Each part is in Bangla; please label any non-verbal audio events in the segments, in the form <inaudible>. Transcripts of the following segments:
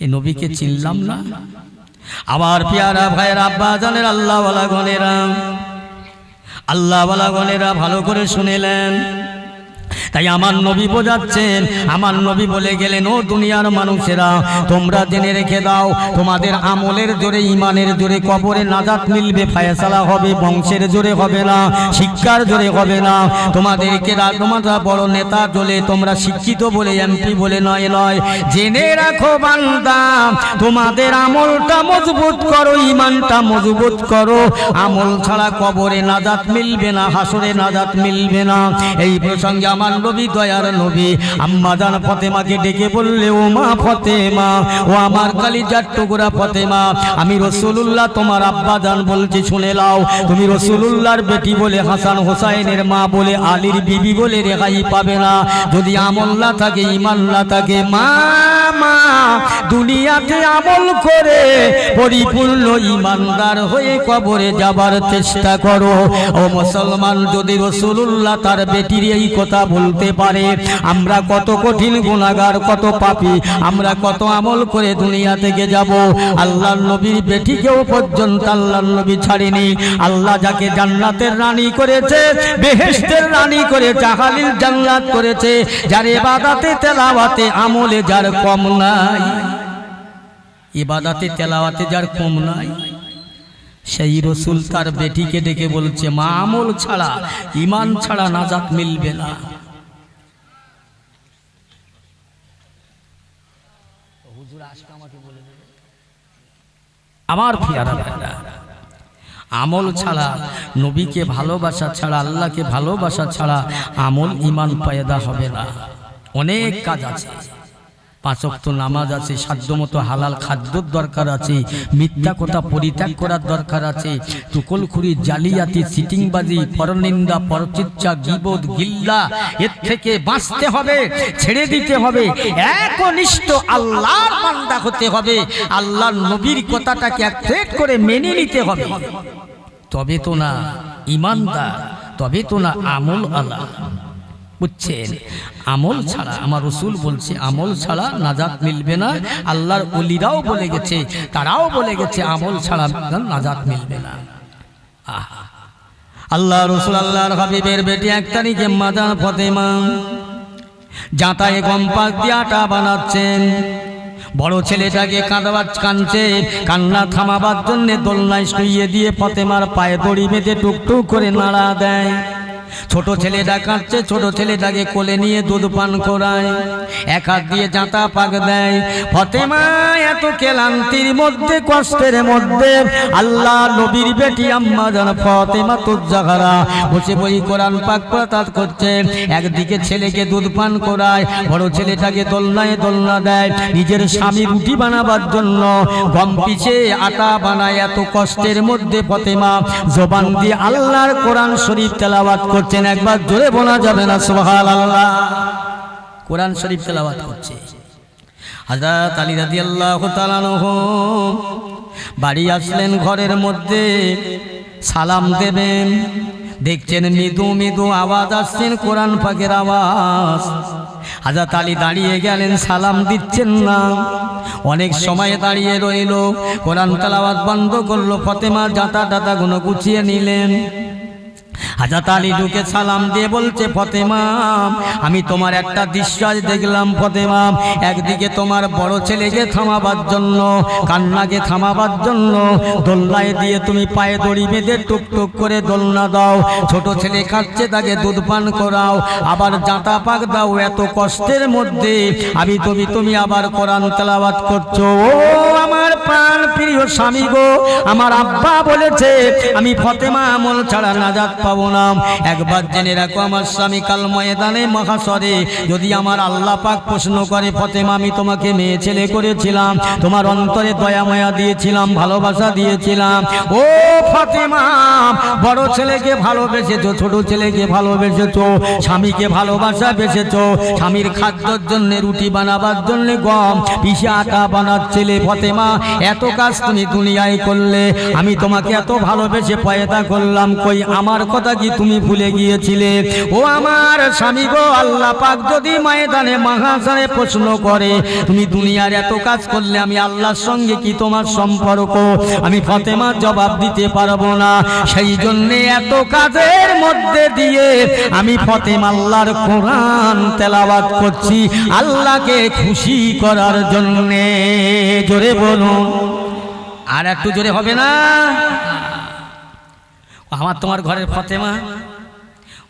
এই নবীকে চিনলাম না। আবার পেয়ারা ভাইয়ের আব্বা জানের আল্লাহওয়ালা গনেরা। আল্লাহওয়ালা গনেরা ভালো করে শুনেলেন। তাই আমার নবী বোঝাচ্ছেন, আমার নবী বলে গেলেন, ও দুনিয়ার মানুষেরা, তোমরা জেনে রেখে দাও, তোমাদের আমলের জোরে ইমানের জোরে, কবরে নাজাত মিলবে, ফায়সালা হবে, বংশের জোরে হবে না, শিক্ষার জোরে হবে না। তোমাদেরকে তোমরা বড় নেতা জোলে তোমরা শিক্ষিত বলে, এমপি বলে নয় নয়। জেনে রাখো বান্দা, তোমাদের আমলটা মজবুত করো ইমানটা মজবুত করো। আমল ছাড়া কবরে নাজাত মিলবে না, হাসরে নাজাত মিলবে না। এই প্রসঙ্গে আমার নবী, দয়ার নবী। আম্মা জান ফতেমাকে ডেকে বললে, ও মা ফতেমা, ও আমার কালিজার টুকরা ফতেমা, আমি রসুলুল্লাহ তোমার আব্বা জান বলছি, শুনে লাও তুমি রসুলুল্লাহর বেটি বলে, হাসান হোসাইনের মা বলে, আলীর বিবি বলে রেহাই পাবে না। যদি আমল না থাকে ইমান না থাকে, মা মা দুনিয়াতে আমল করে পরিপূর্ণ ইমানদার হয়ে কবরে যাবার চেষ্টা করো। ও মুসলমান, যদি রসুলুল্লাহ তার বেটির এই কথা বলতে পারে, আমরা কত কঠিন গুণাগার কত পাপী, আমরা কত আমল করে দুনিয়া থেকে যাব। আল্লাহ নবীর বেটিকেও পর্যন্ত আল্লাহ নবী ছাড়েনি। আল্লাহ যাকে জান্নাতের রানী করেছে, বেহেশতের রানী করে জাহালিল জান্নাত করেছে, যার এবাদাতে তেলাওয়াতে আমলে যার কম নাই। ইবাদাতে, তেলাওয়াতে যার কম নাই। সেই রসুল তার বেটিকে ডেকে বলছে মা আমল ছাড়া ইমান ছাড়া নাজাত মিলবে না। আমার পিয়ারা ভাইরা, আমল ছাড়া, নবীকে ভালোবাসা ছাড়া, আল্লাহকে ভালোবাসা ছাড়া আমল ইমান পয়দা হবে না। অনেক কাজ আছে। পাঁচক্ত নামাজ আছে সাধ্যমতো হালাল খাদ্যর দরকার আছে, মিথ্যা কথা পরিত্যাগ করার দরকার আছে, টুকলখুরি, জালিয়াতি, সিটিংবাজি, পরনিন্দা, পরচিচ্ছা গিবোধ গিল্লা, এর থেকে বাঁচতে হবে, ছেড়ে দিতে হবে, একনিষ্ঠ আল্লাহর বান্দা হতে হবে, আল্লাহর নবীর কথাটাকে অ্যাকসেপ্ট করে মেনে নিতে হবে। তবে তো না ইমানদার, তবে তো না আমল আল্লাহ বুঝছেন? আমল ছাড়া আমার রসুল বলছে আমল ছাড়া নাজাত মিলবে না। আল্লাহর অলিরাও বলে গেছে তারাও বলে গেছে আমল ছাড়া নাজাত মিলবে না। আহা। আল্লাহ রসুল আল্লাহর হাবিবের বেটি এক তারিখে মাদান ফতেমা যাতায় গম পাক দিয়ে আটা বানাচ্ছেন। বড় ছেলেটাকে কাঁদাবার কানছে কান্না থামাবার জন্য দোলনায় শুইয়ে দিয়ে ফতেমার পায়ে দড়ি বেঁধে টুকটুক করে নাড়া দেয়। ছোট ছেলেটা কাঁদছে, ছোট ছেলেটাকে কোলে নিয়ে দুধ পান করায়। এক হাত দিয়ে জাঁতা পাক দেয়। ফতেমা, এত কেলান্তির মধ্যে, কষ্টের মধ্যে আল্লাহ নবীর বেটি আম্মা জান ফতেমা তুজাহারা বসে বই কোরআন পাক পাতাত করছে। একদিকে ছেলেকে দুধ পান করায়, বড় ছেলেটাকে দোলনায় দোলনা দেয়। নিজের স্বামী রুটি বানাবার জন্য গম পিছে আটা বানায়। এত কষ্টের মধ্যে ফতেমা, জবান দিয়ে আল্লাহর কোরআন শরীফ তেলাওয়াত করছেন একবার জোরে বলা যাবে না সোহাল আল্লাহ কোরআন শরীফ তেলাওয়াত করছে। হাজরত আলী রাজি আল্লাহ বাড়ি আসলেন ঘরের মধ্যে, সালাম দেবেন। দেখছেন মৃদু মৃদু আওয়াজ আসছেন কোরআন পাকের আওয়াজ। হাজাত আলী দাঁড়িয়ে গেলেন, সালাম দিচ্ছেন না। অনেক সময় দাঁড়িয়ে রইল, কোরআন তালাওয়াত বন্ধ করল, ফতেমা জাতা টাতা গুলো গুছিয়ে নিলেন। হাজাত আলী ঢুকে সালাম দিয়ে বলছে, ফতেমা, আমি তোমার একটা দৃশ্য দেখলাম, ফতেমা। একদিকে তোমার বড় ছেলেকে থামাবার জন্য, কান্নাকে থামাবার জন্য, দোলনায় দিয়ে তুমি পায়ে দড়ি বেঁধে টুকটুক করে দোলনা দাও। ছোট ছেলে খাচ্ছে, তাকে দুধ পান করাও। আবার জাঁতা পাক দাও, এত কষ্টের মধ্যে। আমি তুমি তুমি আবার কোরআন তেলাওয়াত করছ। ও আমার প্রাণ প্রিয় স্বামী গো, আমার আব্বা বলেছে, আমি ফতেমা আমল ছাড়া নাজাত পাবো না। একবার জেনে রাখো, আমার স্বামী কাল ময়দানে মহাসরে যদি আমার আল্লাহ পাক প্রশ্ন করে, ফতেমা, আমি তোমাকে মেয়ে ছেলে করেছিলাম, তোমার অন্তরে দয়া মায়া দিয়েছিলাম, ভালোবাসা দিয়েছিলাম। ও ফতেমা, বড় ছেলেকে ভালোবেসেছো, ছোট ছেলেকে ভালোবেসেছো, স্বামীকে ভালোবাসা বেসেছো, স্বামীর খাদ্যর জন্য রুটি বানাবার জন্য গম, পিসে আটা বানাচ্ছিলে ফতেমা, এত কাজ তুমি দুনিয়ায় করলে, আমি তোমাকে এত ভালোবেসে পয়দা করলাম, কই আমার কথা কি তুমি ভুলে গিয়েছিলে? ও আমার স্বামী গো, আল্লাহ পাক যদি ময়দানে মহাজানে প্রশ্ন করে, তুমি দুনিয়ার এত কাজ করলে আমি আল্লাহর সঙ্গে কি তোমার সম্পর্ক? আমি ফতেমার জবাব দিতে পারব না। সেই জন্য এত কাজের মধ্যে দিয়ে আমি ফতেমা আল্লাহর কোরআন তেলাওয়াত করছি আল্লাহকে খুশি করার জন্যে। জোরে বলুন। আর একটু জোরে হবে না? আমার তোমার ঘরের ফতেমা?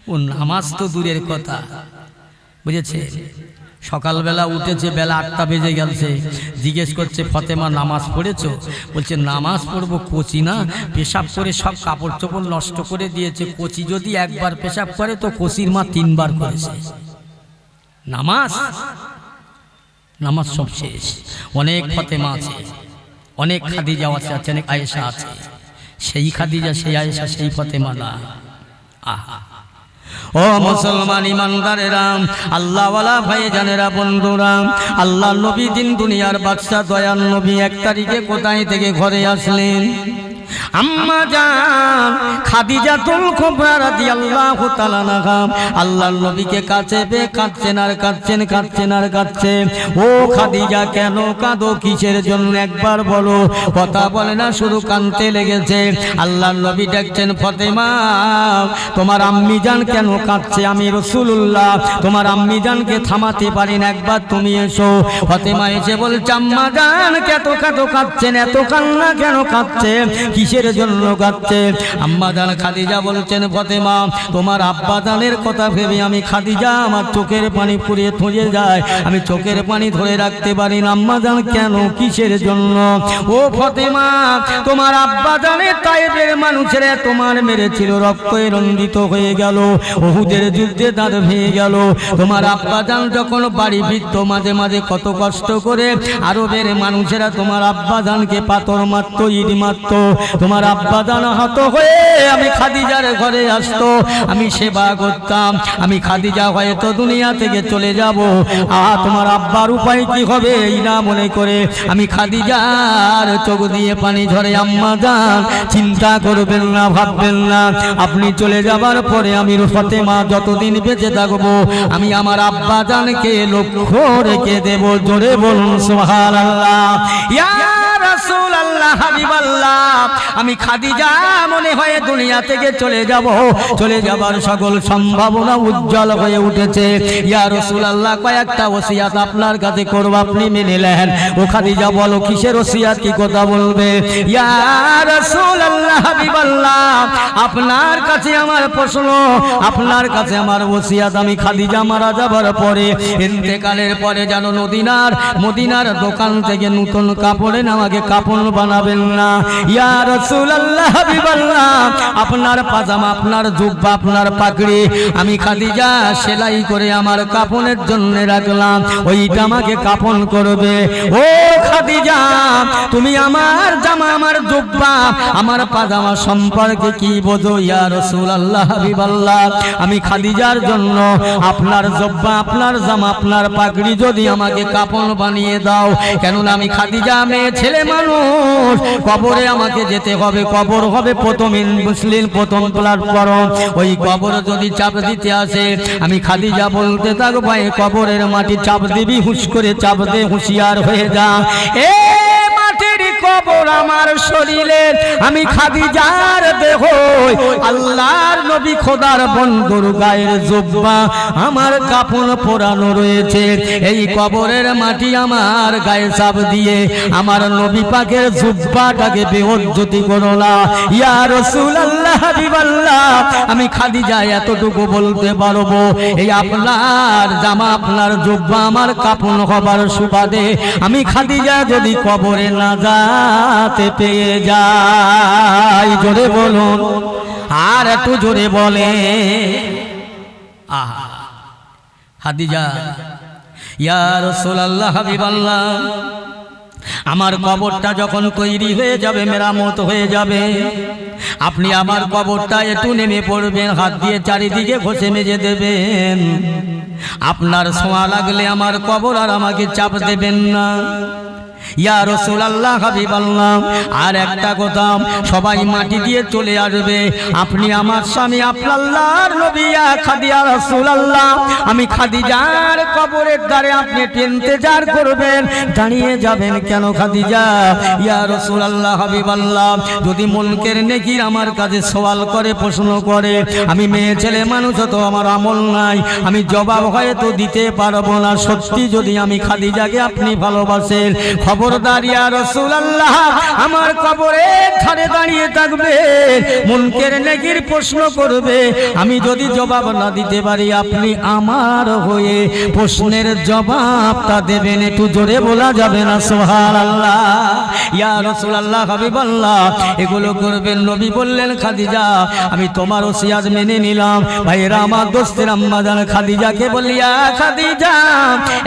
ও নামাজ তো দূরের কথা। বুঝেছে সকালবেলা উঠেছে, বেলা আটটা বেজে গেছে। জিজ্ঞেস করছে, ফতেমা, নামাজ পড়েছো? বলছে, নামাজ পড়ব, কচি না? পেশাব করে সব কাপড় চোপড় নষ্ট করে দিয়েছে। কচি যদি একবার পেশাব করে, তো কচির মা তিনবার করেছে। নামাজ? নামাজ সব শেষ। অনেক ফতেমা আছে, অনেক খাদিজা আছে আছে, অনেক আয়েশা আছে। সেই খাদিজা, সেই আয়েশা, সেই ফতেমা না আহা। ও মুসলমান ইমানদারেরা, আল্লাহওয়ালা ভাই জানেরা বন্ধুরা আল্লাহ নবী দিন দুনিয়ার বাক্সা দয়াল নবী এক তারিখে কোথায় থেকে ঘরে আসলেন? আম্মা জান, খাদিজাতুল কুবরা রাদিয়াল্লাহু তাআলা নাহা আল্লাহর নবীকে কাছে বে কাঁদছেন আর কাঁদছেন কাঁদছেন আর কাঁদছেন। ও খাদিজা, কেন কাঁদো? কিসের জন্য? একবার বলো। কথা বলে না, শুধু কাঁদতে লেগেছে। আল্লাহর নবী ডাকছেন ফতেমা, তোমার আম্মি জান কেন কাঁদছে? আমি রসুল্লাহ তোমার আম্মি জানকে থামাতে পারি না, একবার তুমি এসো। ফতেমা এসে বলছে, আম্মা জান কত কত কাঁদছেন? এত কান্না কেন কাঁদছে কিসের জন্য কাঁদছে? আম্মা জান খাদিজা বলছেন, ফতেমা, তোমার আব্বা জানের কথা ভেবে আমি খাদিজা, আমার চোখের পানি পুড়িয়ে থুঁজে যায়। আমি চোখের পানি ধরে রাখতে পারি না। আম্মা জান কেন? কিসের জন্য? ও ফতেমা, তোমার আব্বা জানের তাইবের মানুষেরা তোমার মেরেছিল, রক্ত রঞ্জিত হয়ে গেল, ওহুদের যুদ্ধে দাঁত ভেঙে গেল। তোমার আব্বা জান যখন বাড়ি ফিরত, মাঝে মাঝে কত কষ্ট করে আরবের মানুষেরা তোমার আব্বা জানকে পাথর মারতো, ইট মারতো। তোমার আব্বা জান হত হয়ে আমি খাদিজার ঘরে আসতো। আমি সেবা করতাম। আমি খাদিজা হয়তো দুনিয়া থেকে চলে যাব। আ তোমার আব্বার উপায় কি হবে? এই না মনে করে আমি খাদিজার চোখ দিয়ে পানি ঝরে, আম্মা যান, চিন্তা করবেন না, ভাববেন না। আপনি চলে যাবার পরে আমি ফতেমা যতদিন বেঁচে থাকব, আমি আমার আব্বা জানকে লক্ষ্য রেখে দেব। জোরে বলুন সোহার আল্লাহ ইয়া আমি খাদিজা মনে হয় দুনিয়া থেকে চলে যাব। চলে যাবার সকল সম্ভাবনা উজ্জ্বল হয়ে উঠেছে। ইয়া রাসূল আল্লাহ কয়েকটা ওসিয়াত আপনার কাছে করব, আপনি মেনে নেন। ও খাদিজা, বলো, কিসের ওসিয়াত, কি কথা বলবে? ইয়া রাসূল আল্লাহ হাবিব আল্লাহ আপনার কাছে আমার প্রশ্ন, আপনার কাছে আমার ওসিয়াত, আমি খাদিজা মারা যাবার পরে, ইন্তেকালের পরে যেন নদিনার মদিনার দোকান থেকে নতুন কাপড়ে আমাকে কাপড় বানাবেন না। ইয়া রাসূলুল্লাহ, হাবিবাল্লাহ, আপনার পাজামা, আপনার জুব্বা, আপনার পাগড়ি, আমি খাদিজা সেলাই করে আমার কাপড়ের জন্য রাখলাম। ওইটা আমাকে কাপড় করবে। ও খাদিজা, তুমি আমার জামা, আমার জুব্বা, আমার পাজামা সম্পর্কে কি বোঝো? ইয়া রাসূলুল্লাহ, হাবিবাল্লাহ, আমি খাদিজার জন্য আপনার জব্বা, আপনার জামা, আপনার পাগড়ি যদি আমাকে কাপড় বানিয়ে দাও। কেননা আমি খাদিজা মেয়ে ছেলে মানুষ, কবরে আমাকে যেতে হবে, কবর হবে প্রথম মুসলিম, প্রথম প্ল্যাটফর্ম ওই কবর যদি চাপ দিতে আসে, আমি খাদিজা বলতে থাকব কবরের মাটি চাপ দিবি, হুশ করে চাপ দে, হুঁশিয়ার হয়ে যা। এ কবর আমার শরীরে। আমি খাদিজার দেহ আল্লাহর নবী খোদার বন্ধুর গায়ের জুব্বা আমার কাপড় পোড়ানো রয়েছে। এই কবরের মাটি আমার গায়ে চাপ দিয়ে আমার নবী পাকের জুব্বাটাকে বেহজ্জতি করো না। ইয়া রাসূলুল্লাহ, হাবিবাল্লাহ, আমি খাদিজা এতটুকু বলতে পারব। এই আপনার জামা, আপনার জুব্বা আমার কাপড় হবার সুবাদে আমি খাদিজা যদি কবরে না যাতে পেয়ে যাই জোরে বলুন, আর একটু জোরে বলে আহা, খাদিজা, ইয়া রাসূলুল্লাহ, হাবিবাল্লাহ, আমার কবরটা যখন তৈরি হয়ে যাবে, মেরামত হয়ে যাবে, আপনি আমার কবরটা একটু নেমে পড়বেন, হাত দিয়ে চারিদিকে ঘষে মেজে দেবেন। আপনার ছোঁয়া লাগলে আমার কবর আর আমাকে চাপ দেবেন না। ইয়া আর একটা কথা, সবাই মাটি দিয়ে চলে আসবে। আপনি আমার স্বামী আপনার আমি খাদিজার কবরের দ্বারে আপনি করবেন, দাঁড়িয়ে যাবেন কেন খাদিজা? ইয়া হাবিব আল্লাহ যদি মনকের নেকির আমার কাছে সওয়াল করে, প্রশ্ন করে, আমি মেয়ে ছেলে মানুষ, তো আমার আমল নাই, আমি জবাব হয়তো দিতে পারব না। সত্যি যদি আমি খাদিজাকে আপনি ভালোবাসেন খবরদার রসুল আল্লাহ আমার কবরে ধারে দাঁড়িয়ে থাকবে। মনকের নেকির প্রশ্ন করবে, আমি যদি জবাব না দিতে পারি, আপনি আমার হয়ে প্রশ্নের জবাবটা দেবেন। একটু জোরে বলা যাবে না সোহার আল্লাহ ইয়া রসুল আল্লাহ হাবিব আল্লাহ এগুলো করবেন। নবী বললেন, খাদিজা, আমি তোমার ওসিয়াজ মেনে নিলাম। ভাইয়েরা, আমার দোস্তের আম্মা জান খাদিজাকে বলিয়া, খাদিজা,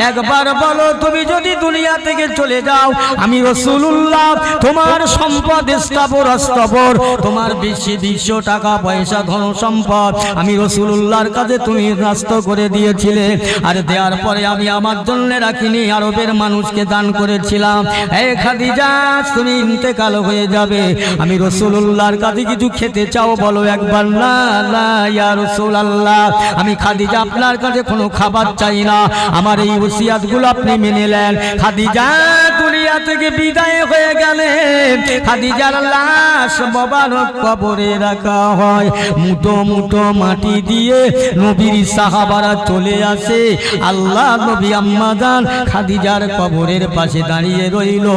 একবার বলো, তুমি যদি দুনিয়া থেকে চলে যাও আমি রসুল্লাহ তোমার সম্পদ স্থাবর অস্তবর তোমার বেশি বিশ্ব টাকা, পয়সা, ধন সম্পদ আমি রসুল্লাহর কাছে তুমি রাস্ত করে দিয়েছিলে। আর দেওয়ার পরে আমি আমার জন্য রাখিনি, আরবের মানুষকে দান করেছিলাম। এই খাদিজা তুমি ইন্তেকাল হয়ে যাবে। আমি রসুল্লাহর কাছে কিছু খেতে চাও, বলো একবার, না না রসুল আল্লাহ আমি খাদিজা, আপনার কাছে কোনো খাবার চাই না। আমার এই ওসিয়াতগুলো আপনি মেনে নেন। খাদিজা দুনিয়া থেকে বিদায় হয়ে গেলেন খাদিজার লাশ মোবারক কবরে রাখা হয়। মুটো মুটো মাটি দিয়ে নবীর সাহাবারা চলে আসে। আল্লাহ নবী আম্মাদান খাদিজার কবরের পাশে দাঁড়িয়ে রইল।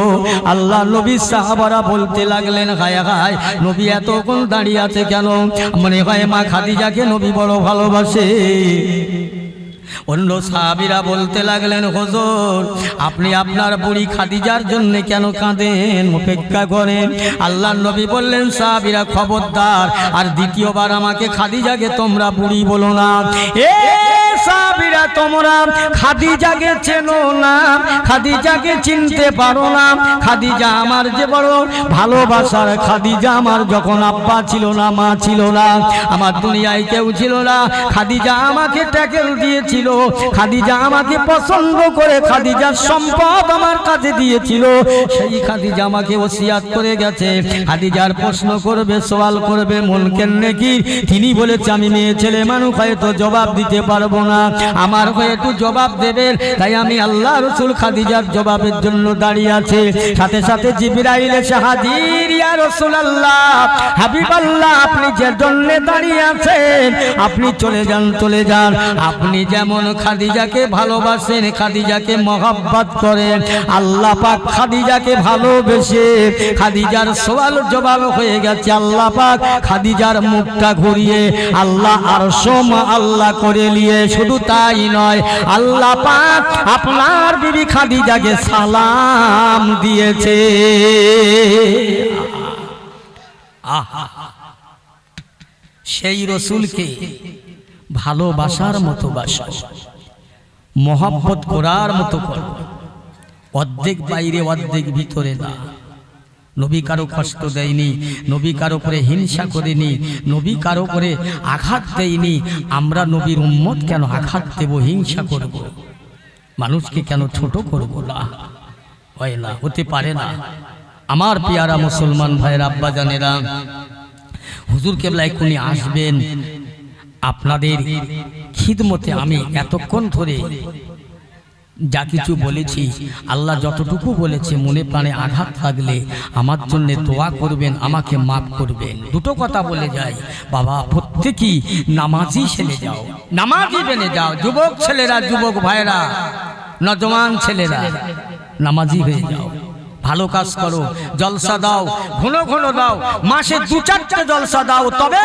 আল্লাহ নবী সাহাবারা বলতে লাগলেন, হায় হায়, নবী এতক্ষণ দাঁড়িয়ে আছে কেন? মনে হয় মা খাদিজাকে নবী বড় ভালোবাসে। অন্য সাহাবিরা বলতে লাগলেন, হজর, আপনি আপনার বুড়ি খাদিজার জন্য কেন কাঁদেন? অপেক্ষা করেন। আল্লাহ নবী বললেন, সাহাবিরা খবরদার, আর দ্বিতীয়বার আমাকে খাদিজাকে তোমরা বুড়ি বলো না। এ সাহাবিরা তোমরা। খাদিজাকে চেনো না? খাদিজাকে চিনতে পারো না? খাদিজা আমার যে বড় ভালোবাসার খাদিজা আমার যখন আব্বা ছিল না, মা ছিল না, আমার দুনিয়ায় কেউ ছিল না। খাদিজা আমাকে ট্যাকেল দিয়েছিল। খাদিজা আমাকে পছন্দ করে খাদিজার সম্পদ আমার কাছে দিয়েছিল। সেই খাদিজা আমাকে ওসিয়াত করে গেছে। খাদিজার প্রশ্ন করবে, সওয়াল করবে মনকেন নাকি? তিনি বলেছে, আমি মেয়ে ছেলে মানুষ, হয়তো জবাব দিতে পারব না। আমার হয়ে একটু জবাব দেবেন। তাই আমি আল্লাহ রসুল খাদিজার জবাবের জন্য দাঁড়িয়ে আছে। সাথে সাথে জিবিরাইল এসে হাজির। ইয়া রসুল আল্লাহ হাবিব আল্লাহ আপনি যে জন্য দাঁড়িয়ে আছেন, আপনি চলে যান চলে যান। আপনি যেমন খাদিজাকে ভালোবাসেন, খাদিজাকে মহাব্বত করেন, আল্লাহ পাক খাদিজাকে ভালোবেসে খাদিজার সওয়াল জবাব হয়ে গেছে। আল্লাহ পাক খাদিজার মুখটা ঘুরিয়ে, আল্লাহ আর সোমা আল্লাহ করে নিয়ে শুধু তাই নয়, আল্লাহ পাক আপনার বিবি খাদিজাকে সালাম দিয়েছে। সেই রসুলকে ভালোবাসার মতো বাসা মহাব্বত করার মতো কর, অর্ধেক বাইরে, অর্ধেক ভিতরে না। নবী কারও কষ্ট দেয়নি, নবী কারও করে হিংসা করেনি, নবী কারও করে আঘাত দেয়নি। আমরা নবীর উম্মত কেন আঘাত দেব, হিংসা করব? মানুষকে কেন ছোট করব না? হয় না, হতে পারে না। আমার পেয়ারা মুসলমান ভাইয়ের আব্বা জানেরা, হুজুর কেবলা এখনই আসবেন? আপনাদের খিদমতে আমি এতক্ষণ ধরে যা কিছু বলেছি, আল্লাহ যতটুকু বলেছে, মনে প্রাণে আঘাত লাগলে আমার জন্য দোয়া করবেন, আমাকে মাফ করবেন। দুটো কথা বলে যায় বাবা, প্রত্যেকই নামাজি ছেলে যাও। নামাজি বেনে যাও। যুবক ছেলেরা, যুবক ভাইরা নজমান ছেলেরা, নামাজি হয়ে যাও। ভালো কাজ করো, জলসা দাও, ঘন ঘন দাও, মাসে দু চারটে জলসা দাও, তবে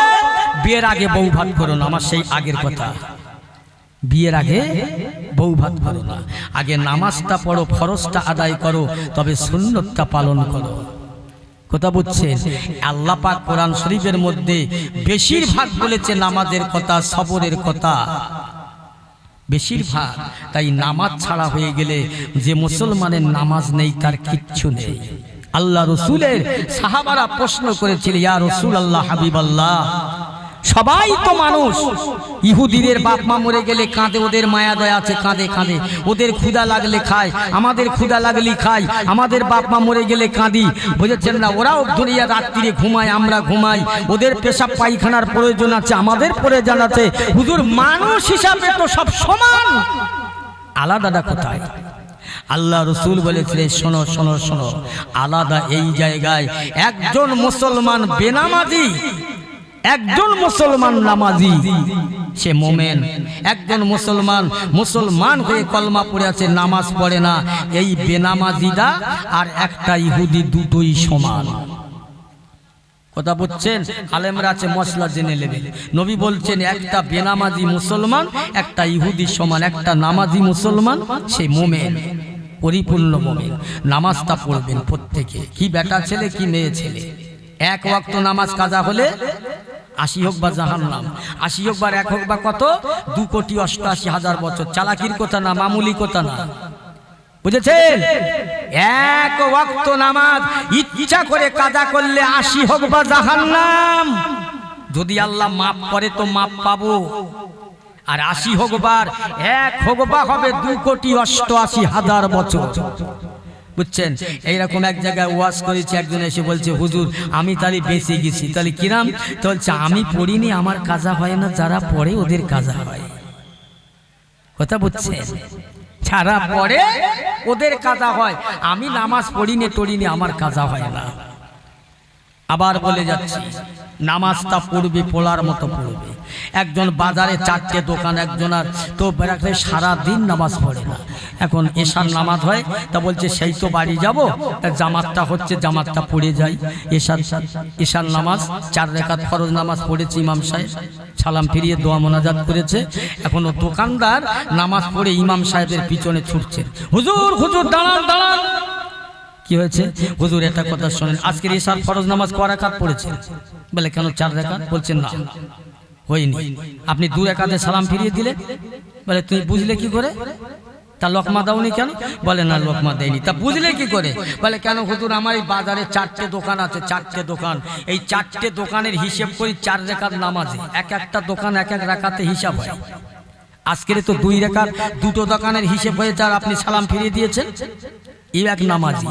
বিয়ের আগে বউ ভাত করো না, আমার সেই আগের কথা। বিয়ের আগে বউ ভাত করো না। আগে নামাজটা পড়ো, ফরজটা আদায় করো, তবে সুন্নতটা পালন করো। কথা বুঝছেন? আল্লাহ পাক কোরআন শরীফের মধ্যে বেশিরভাগ বলেছে নামাজের কথা, সবরের কথা। বেশিরভাগ। তাই নামাজ ছাড়া হয়ে গেলে যে মুসলমানের নামাজ নেই, তার কিচ্ছু নেই। আল্লাহ রসুলের সাহাবারা প্রশ্ন করেছিল, ইয়া রসুল আল্লাহ হাবিব আল্লাহ সবাই তো মানুষ। ইহুদিদের বাপ মা মরে গেলে কাঁদে, ওদের মায়া দয়া আছে, কাঁদে কাঁদে। ওদের ক্ষুদা লাগলে খায়, আমাদের ক্ষুদা লাগলে খায়, আমাদের বাপ মা মরে গেলে কাঁদি। বুঝেছেন না? ওরাও দুনিয়া রাত্রিরে ঘুমায়, আমরা ঘুমাই। ওদের পেশাব পায়খানার প্রয়োজন আছে, আমাদের প্রয়োজন আছে। হুজুর, মানুষ হিসাবে তো সব সমান। আলাদাটা কোথায়? আল্লাহ রসুল বলেছিলেন, শোনো শোনো শোনো। আলাদা এই জায়গায় একজন মুসলমান বেনামাজি একজন মুসলমান নামাজি, সে মোমেন। একজন মুসলমান মুসলমান হয়ে কলমা পড়ে আছে, নামাজ পড়ে না। এই বেনামাজিদা আর একটা ইহুদি দুটোই সমান। কথা বলছেন? আলেমরা আছে, মশলা জেনে নেবেন নবী বলছেন, একটা বেনামাজি মুসলমান, একটা ইহুদি সমান, একটা নামাজি মুসলমান, সে মোমেন, পরিপূর্ণ মোমেন। নামাজটা পড়বেন প্রত্যেকে। কি বেটা ছেলে, কি মেয়ে ছেলে? এক ওয়াক্ত নামাজ কাজা হলে আশি হোক বা জাহান নাম আশি হোক বা এক হোক বা কত, দু কোটি অষ্টআশি হাজার বছর। চালাকির কথা না, মামুলি কথা না। বুঝেছেন? এক ওয়াক্ত নামাজ, ইচ্ছা করে কাজা করলে আশি হোক বা জাহান্নাম। যদি আল্লাহ মাপ করে তো মাপ পাবো। আর আশি হোক বার, এক হোক বা হবে দু কোটি অষ্টআশি হাজার বছর। বুঝছেন এইরকম এক জায়গায় ওয়াজ করেছি, একজন এসে বলছে, হুজুর, আমি তাহলে বেঁচে গেছি। তাহলে কিরাম? তো বলছে, আমি পড়িনি, আমার কাজা হয় না, যারা পড়ে ওদের কাজা হয়। কথা বুঝছেন? ছাড়া পড়ে ওদের কাজা হয়। আমি নামাজ পড়িনি টড়িনি আমার কাজা হয় না। আবার বলে যাচ্ছি, নামাজটা পড়বে, পড়ার মতো পড়বে। একজন বাজারে চারটে দোকান, একজন আর তো বেড়াতে সারা দিন নামাজ পড়ে না। এখন এশার নামাজ হয়, তা বলছে, সেই তো বাড়ি যাব জামাতটা হচ্ছে, জামাতটা পড়ে যাই। এশার এশার নামাজ, চার রেখাত ফরজ নামাজ পড়েছে ইমাম সাহেব। সালাম ফিরিয়ে দোয়া মোনাজাত করেছে। এখনও দোকানদার নামাজ পড়ে ইমাম সাহেবের পিছনে ছুটছে। হুজুর হুজুর, দাঁড়ান দাঁড়ান। কি হয়েছে? হুজুর একটা কথা শোনেন, আজকের ইশার ফরজ নামাজ ক রাকাত পড়েছেন বলে, কেন চার রাকাত? বলছেন না। হয়নি। আপনি দু রাকাতে সালাম ফিরিয়ে দিলে? বলে, তুমি বুঝলে কি করে? তা লোকমা দাওনি কেন? বলে, না, লোকমা দেয়নি। তা বুঝলে কি করে? বলে, কেন হুজুর, আমার এই বাজারে চারটে দোকান আছে, চারটে দোকান। এই চারটে দোকানের হিসেব করি চার রেখাত নামাজে। এক একটা দোকান এক এক রাখাতে হিসাব হয়। আজকের তো দুই রেখার দুটো দোকানের হিসেব হয়েছে আর আপনি সালাম ফিরিয়ে দিয়েছেন? এই এক নামাজি।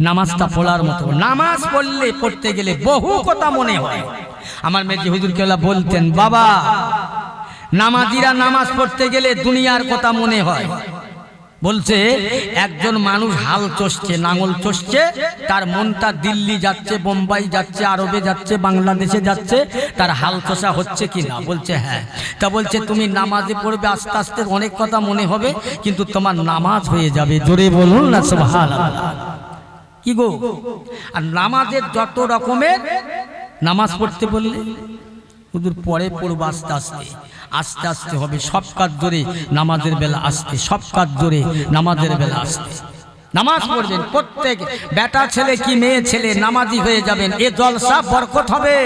নামাজটা পড়ার মতো। নামাজ পড়লে পড়তে গেলে বহু কথা মনে হয়। আমার মেজি হুজুর কেলা বলতেন, বাবা, নামাজিরা নামাজ পড়তে গেলে দুনিয়ার কথা মনে হয়। বলছে, একজন মানুষ হাল চষছে, নাঙল চষছে, তার মনটা দিল্লি যাচ্ছে, বোম্বাই যাচ্ছে, আরবে যাচ্ছে, বাংলাদেশে যাচ্ছে, তার হাল চষা হচ্ছে কি না? বলছে হ্যাঁ। তা বলছে, তুমি নামাজে পড়বে, আস্তে আস্তে অনেক কথা মনে হবে, কিন্তু তোমার নামাজ হয়ে যাবে। জোরে বলুন না, সুবহানাল্লাহ। কি গো? আর নামাজের যত রকমের নামাজ পড়তে বললে? হুজুর পরে পড়ব আস্তে আস্তে আস্তে আস্তে হবে, সব কাজ ধরে নামাজের বেলা আসতে সব কাজ ধরে নামাজের বেলা আসতে নামাজ পড়বেন, প্রত্যেক বেটা ছেলে কি মেয়ে ছেলে নামাজি হয়ে যাবেন, এ জলসা বরকত হবে।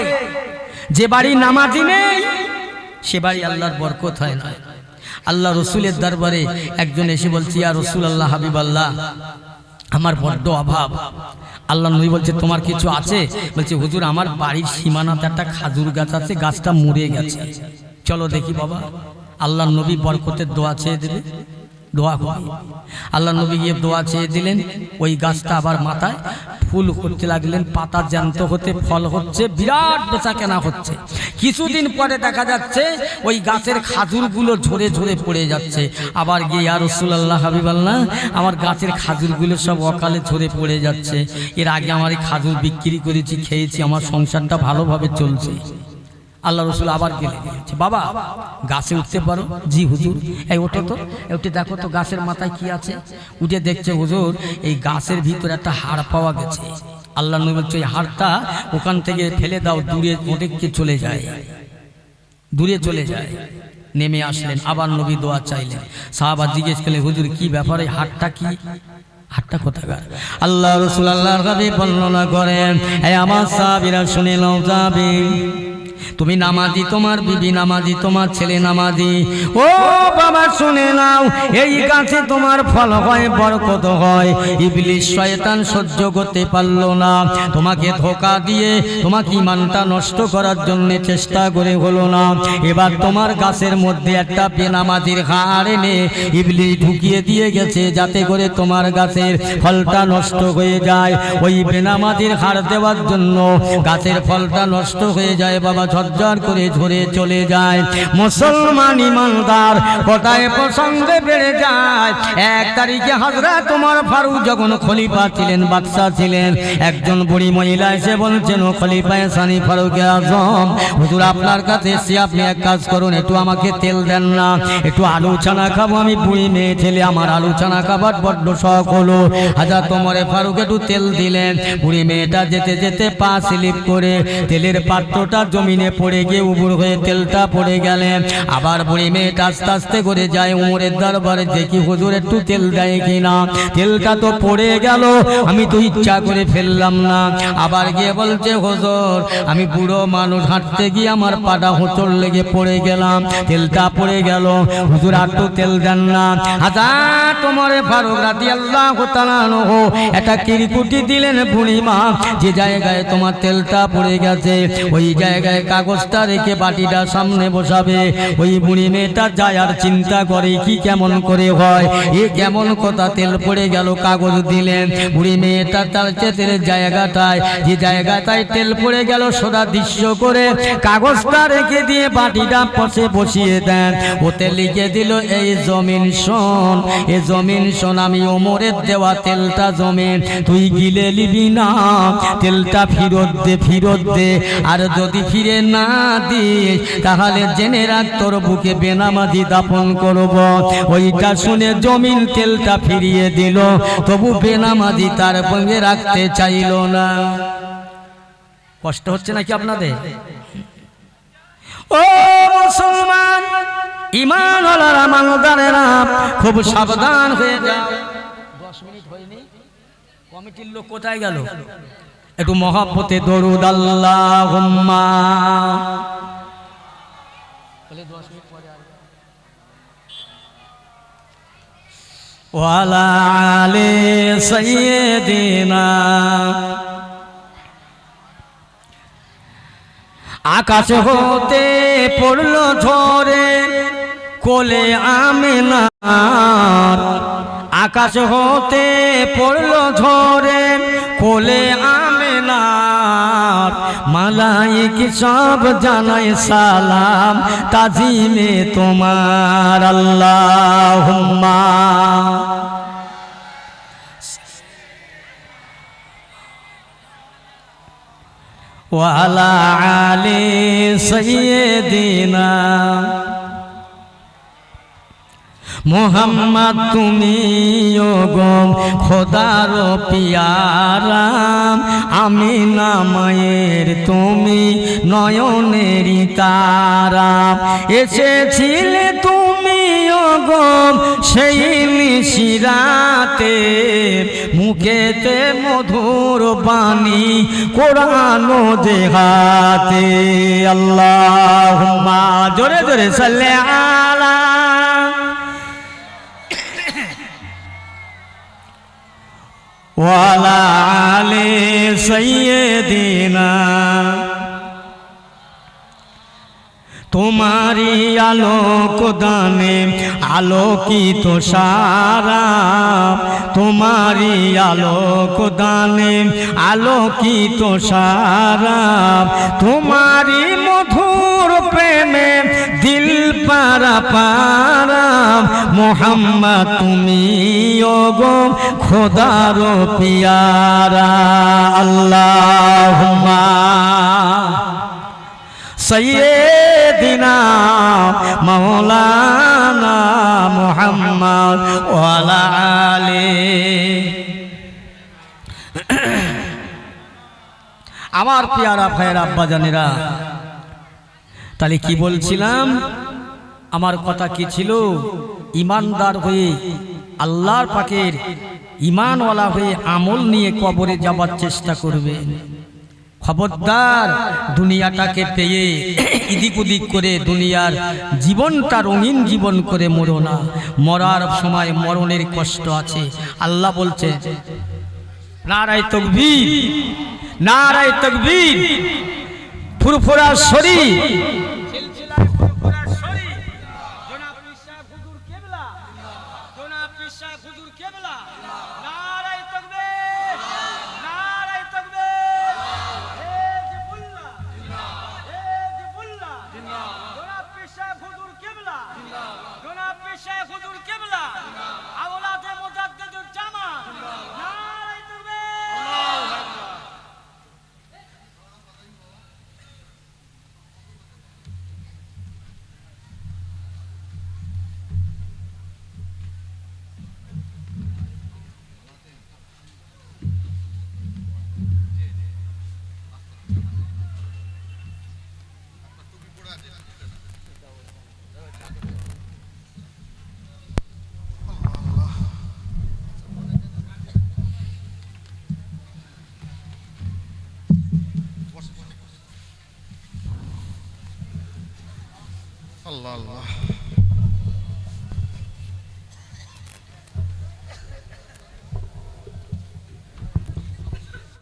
যে বাড়ি নামাজি নেই, সে বাড়ি আল্লাহর বরকত হয় না। আল্লাহ রসুলের দরবারে একজন এসে বলছি আর রসুল আল্লাহ হাবিব আল্লাহ আমার বড্ড অভাব আল্লাহ নবী বলছে, তোমার কিছু আছে? বলছে, হুজুর, আমার বাড়ির সীমানাতে একটা খাজুর গাছ আছে, গাছটা মরে গেছে। চলো দেখি বাবা। আল্লাহ নবী বরকতের দোয়া চেয়ে দেবে। দোয়া করি। আল্লাহ নবী গিয়ে দোয়া চেয়ে দিলেন, ওই গাছটা আবার মাথায় ফুল করতে লাগলেন, পাতা জ্যান্ত হতে ফল হচ্ছে, বিরাট বেচা কেনা হচ্ছে। কিছুদিন পরে দেখা যাচ্ছে, ওই গাছের খাজুরগুলো ঝরে ঝরে পড়ে যাচ্ছে। আবার গিয়ে আর রসুল্লাহ হাবিবাল্লাহ, আমার গাছের খাজুরগুলো সব অকালে ঝরে পড়ে যাচ্ছে। এর আগে আমার এই খাজুর বিক্রি করেছি, খেয়েছি, আমার সংসারটা ভালোভাবে চলছে। আল্লাহ রসুল আবার গেলে। বাবা গাছে উঠতে পারো? জি হুজুর। এই ওঠো তো। উঠে দেখো তো গাছের মাথায় কি আছে। উঠে দেখছে হুজুর এই গাছের ভিতরে একটা হাড় পাওয়া গেছে। আল্লাহ নবী বলছে এই হাড়টা ওখান থেকে ফেলে দাও দূরে অনেককে চলে যায়। দূরে চলে যায়। নেমে আসলেন। আবার নবী দোয়া চাইলেন। সাহাবা জিজ্ঞেস করলেন হুজুর কি ব্যাপারে? হাটটা কি? হাটটা কোথাকার? আল্লাহ রসুল আল্লাহর কাছে বর্ণনা করেন আমার সাহাবিরা শুনে নাও যাবে। তুমি নামাজি, তোমার বিবি নামাজি, তোমার ছেলে নামাজি। ও বাবা, শুনে নাও, এই গাছে তোমার ফল হয়, বরকত হয়। ইবলিশ শয়তান সহ্য করতে পারল না। তোমাকে ধোকা দিয়ে, তোমাকে ইমানটা নষ্ট করার জন্য চেষ্টা করে হলো না। এবার তোমার গাছের মধ্যে একটা বেনামাজির হাড় এনে ইবলিশ ঢুকিয়ে দিয়ে গেছে, যাতে করে তোমার গাছের ফলটা নষ্ট হয়ে যায়। ওই বেনামাজির হাড় দেওয়ার জন্য গাছের ফলটা নষ্ট হয়ে যায়, বাবা ঝরঝর করে ঝরে চলে যায়। মুসলমান ইমানদার কোটায় প্রসঙ্গে বেড়ে যায়। এক তারিখে হাজরা তোমার ফারুক যখন খলিফা ছিলেন, বাদশাহ ছিলেন, একজন বুড়ি মহিলা এসে বলছেন, ও খলিফায় সানি ফারুকে আজম, হুজুর আপনার কাছে এসে আপনি এক কাজ করুন, একটু আমাকে তেল দেন না। একটু আলু ছানা খাব, আমি বুড়ি মেয়ে ছেলে, আমার আলু ছানা খাবার বড্ড শখ হলো। হাজার তোমারে ফারুক একটু তেল দিলেন। বুড়ি মেয়েটা যেতে যেতে পা স্লিপ করে তেলের পাত্রটা জমিনে পড়ে গিয়ে উবুর হয়ে তেলটা পড়ে গেলেন আবার বুড়ি মেয়েটা আস্তে আস্তে করে যায় উমরের দরবারে, দেখি হুজুর একটু তেল দেয় কিনা। তেলটা তো পড়ে গেল, আমি তো ইচ্ছা করে ফেললাম না। আবার গিয়ে বলছে, হুজুর, আমি বুড়ো মানুষ, হাঁটতে গিয়ে আমার পাটা হোঁচড় লেগে পড়ে গেলাম। তেলটা পড়ে গেল। হুজুর, আর তো তেল দেন না। হাজার তোমার ফারুক রাতি আল্লাহ একটা কিরকুটি দিলেন বুড়িমা যে জায়গায় তোমার তেলটা পড়ে গেছে, ওই জায়গায় কাগজটা রেখে বাটিটা সামনে বসাবে। ওই বুড়ি মেয়েটা যায় আর চিন্তা করে কি কেমন করে হয়। এ কেমন কথা তেল পড়ে গেল, কাগজ দিলেন। বুড়ি মেয়েটা তার তেলের জায়গাটায়। যে জায়গাটায় তেল পড়ে গেল, সোজা দৃশ্য করে কাগজটা রেখে দিয়ে বাটিটা পশে বসিয়ে দেন। ওতে লিখে দিল, এই জমিন শোন, এ জমিন শোন, আমি ওমরের দেওয়া তেলটা জমিন। তুই গিলে নিবি না, তেলটা ফিরত দে ফিরত দে। আর যদি ফিরে না দিস তাহলে জেনে রাখ তোর বুকে বেনামাজি দাপন করব। ওইটা শুনে জমিন তেলটা ফিরিয়ে দিল, তবু বেনামাজি তার বঙ্গে রাখতে চাইল না। কষ্ট হচ্ছে নাকি আপনাদের? ও মুসলমান ইমান ওলারা মানদারেরা খুব সাবধান হয়ে যাও। দশ মিনিট হয়নি, কমিটির লোক কোথায় গেল? একটু মহাপতে দরুদ আল্লাহ ওয়ালা আলে সৈয়দিনা আকাশ হতে পড়ল ঝরে কোলে আমেনার আকাশ হতে পড়ল ঝরে কোলে আমেনার মালাইক সব জানাই সালাম। তাজিমে তোমার আল্লাহ ওয়ালা আলে সৈয়দিনা মোহাম্মদ, তুমি গো খোদার পিয়ারাম, আমি না মায়ের তুমি নয়নেরই তারা। এসেছিলে তুমি গো সেই নিশিরাতে, মুখেতে মধুর বাণী কোরআন যে হাতে। আল্লাহ জোরে জোরে সাল্লে আলা ওয়ালা আলে সৈয়দিনা তোমারি আলোক দানে আলোকিত সারা। তোমারি আলোক দানে আলোকিত সারা। তোমারি দিল পারা পারা। মোহাম্মদ, তুমি গো খোদার পিয়ারা। আল্লাহ সৈয়দিনা মৌলানা মোহাম্মদ ওয়ালা আলে। আমার পিয়ারা ভাইয়ের আব্বা জানেরা তাহলে কি বলছিলাম? আমার কথা কি ছিল? ইমানদার হয়ে, আল্লাহর পাকের ইমানওয়ালা হয়ে আমল নিয়ে কবরে যাবার চেষ্টা করবে। খবরদার দুনিয়াটাকে পেয়ে <clears throat> ইদিক উদিক করে দুনিয়ার জীবনটা রঙিন জীবন করে মরো না। মরার সময় মরণের কষ্ট আছে। আল্লাহ বলছে, নারায় তকবীর নারায় তকবীর, ফুরফুরা শরীর আল্লাহ আল্লাহ